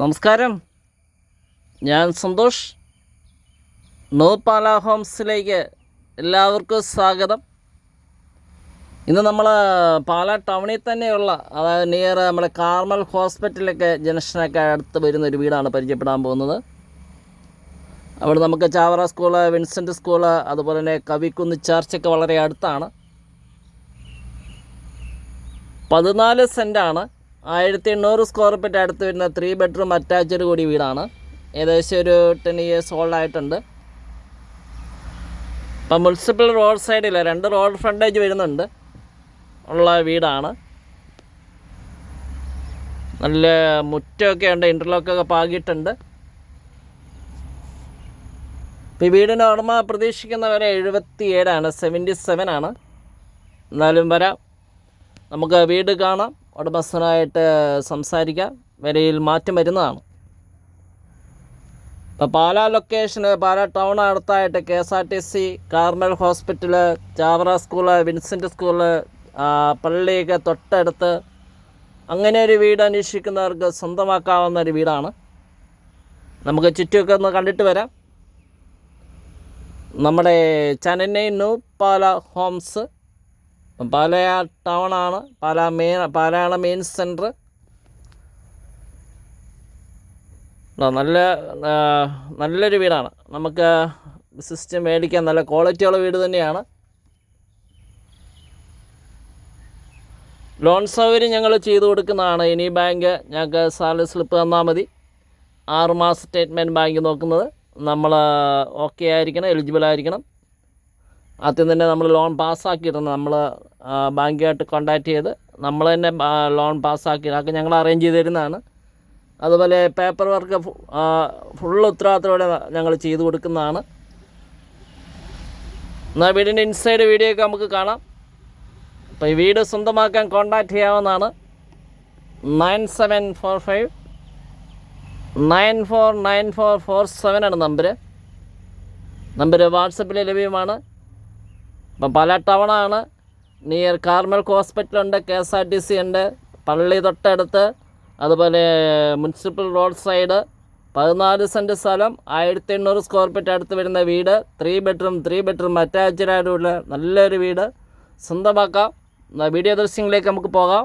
നമസ്കാരം. ഞാൻ സന്തോഷ്. നോപ്പാല ഹോംസിലേക്ക് എല്ലാവർക്കും സ്വാഗതം. ഇന്ന് നമ്മൾ പാല ടൗണിൽ തന്നെയുള്ള അതായത് നിയർ നമ്മുടെ കാർമൽ ഹോസ്പിറ്റലൊക്കെ ജംഗ്ഷനൊക്കെ അടുത്ത് വരുന്ന ഒരു വീടാണ് പരിചയപ്പെടാൻ പോകുന്നത്. അവിടെ നമുക്ക് ചാവറ സ്കൂൾ വിൻസെന്റ് സ്കൂൾ അതുപോലെ തന്നെ കവിക്കുന്ന് ചർച്ചൊക്കെ വളരെ അടുത്താണ്. പതിനാല് സെന്റാണ് ആയിരത്തി എണ്ണൂറ് സ്ക്വയർ ഫീറ്റ് അടുത്ത് വരുന്ന ത്രീ ബെഡ്റൂം അറ്റാച്ച്ഡ് കൂടി വീടാണ്. ഏകദേശം ഒരു ടെൻ ഇയേഴ്സ് ഓൾഡ് ആയിട്ടുണ്ട്. ഇപ്പം മുനിസിപ്പൽ റോഡ് സൈഡിൽ രണ്ട് റോഡ് ഫ്രണ്ടേജ് വരുന്നുണ്ട്. ഉള്ള വീടാണ്. നല്ല മുറ്റമൊക്കെ ഉണ്ട് ഇന്റർലോക്കൊക്കെ പാകിയിട്ടുണ്ട്. ഇപ്പോൾ ഈ വീടിന്റെ ഉടമ പ്രതീക്ഷിക്കുന്ന എഴുപത്തി ഏഴാണ് സെവന്റി സെവൻ ആണ്. എന്നാലും വരാം. നമുക്ക് വീട് കാണാം. ഉടമസ്ഥനായിട്ട് സംസാരിക്കാം. വിലയിൽ മാറ്റം വരുന്നതാണ്. ഇപ്പോൾ പാലാ ലൊക്കേഷന് പാലാ ടൗൺ അടുത്തായിട്ട് K S R T C Carmel hospital Chavara school Vincent school പള്ളിയൊക്കെ തൊട്ടടുത്ത് അങ്ങനെ ഒരു വീട് അന്വേഷിക്കുന്നവർക്ക് സ്വന്തമാക്കാവുന്ന ഒരു വീടാണ്. നമുക്ക് ചുറ്റുമൊക്കെ ഒന്ന് കണ്ടിട്ട് വരാം. നമ്മുടെ ചനന്നൈ ന്യൂ പാല ഹോംസ് പാലയ ടൗണാണ് പാല മെയിൻ പാലയാണ് മെയിൻ സെന്റർ നല്ല നല്ലൊരു വീടാണ്. നമുക്ക് സിസ്റ്റം മേടിക്കാൻ നല്ല ക്വാളിറ്റിയുള്ള വീട് തന്നെയാണ്. ലോൺ സൗകര്യം ഞങ്ങൾ ചെയ്തു കൊടുക്കുന്നതാണ്. ഇനി ബാങ്ക് ഞങ്ങൾക്ക് സാലറി സ്ലിപ്പ് തന്നാൽ മതി. ആറുമാസ സ്റ്റേറ്റ്മെന്റ് ബാങ്ക് നോക്കുന്നത്. നമ്മൾ ഓക്കെ ആയിരിക്കണം എലിജിബിൾ ആയിരിക്കണം. ആദ്യം തന്നെ നമ്മൾ ലോൺ പാസ്സാക്കിയിട്ടുണ്ട്. നമ്മൾ ബാങ്കുമായിട്ട് കോണ്ടാക്ട് ചെയ്ത് നമ്മൾ തന്നെ ലോൺ പാസ്സാക്കി. അതൊക്കെ ഞങ്ങൾ അറേഞ്ച് ചെയ്ത് തരുന്നതാണ് അതുപോലെ പേപ്പർ വർക്ക് ഫുൾ ഉത്തരവാദിത്തത്തോടെ ഞങ്ങൾ ചെയ്തു കൊടുക്കുന്നതാണ്. എന്നാൽ വീടിന്റെ ഇൻസൈഡ് വീഡിയോ ഒക്കെ നമുക്ക് കാണാം. അപ്പോൾ ഈ വീട് സ്വന്തമാക്കാൻ കോണ്ടാക്ട് ചെയ്യാവുന്നതാണ്. Nine seven four five nine four nine four four seven ആണ് നമ്പർ നമ്പർ വാട്സപ്പിൽ ലഭ്യമാണ്. ഇപ്പം പല ടൗണാണ് നിയർ കാർമൽ ഹോസ്പിറ്റലുണ്ട് K S R T C ഉണ്ട് പള്ളി തൊട്ടടുത്ത് അതുപോലെ മുനിസിപ്പൽ റോഡ് സൈഡ് പതിനാല് സെന്റ് സ്ഥലം ആയിരത്തി എണ്ണൂറ് സ്ക്വയർ ഫീറ്റ് അടുത്ത് വരുന്ന വീട് three bedroom three bedroom attached ആയിട്ടുള്ള നല്ലൊരു വീട്. സ്വന്തമാക്കാം. വീഡിയോ ദൃശ്യങ്ങളിലേക്ക് നമുക്ക് പോകാം.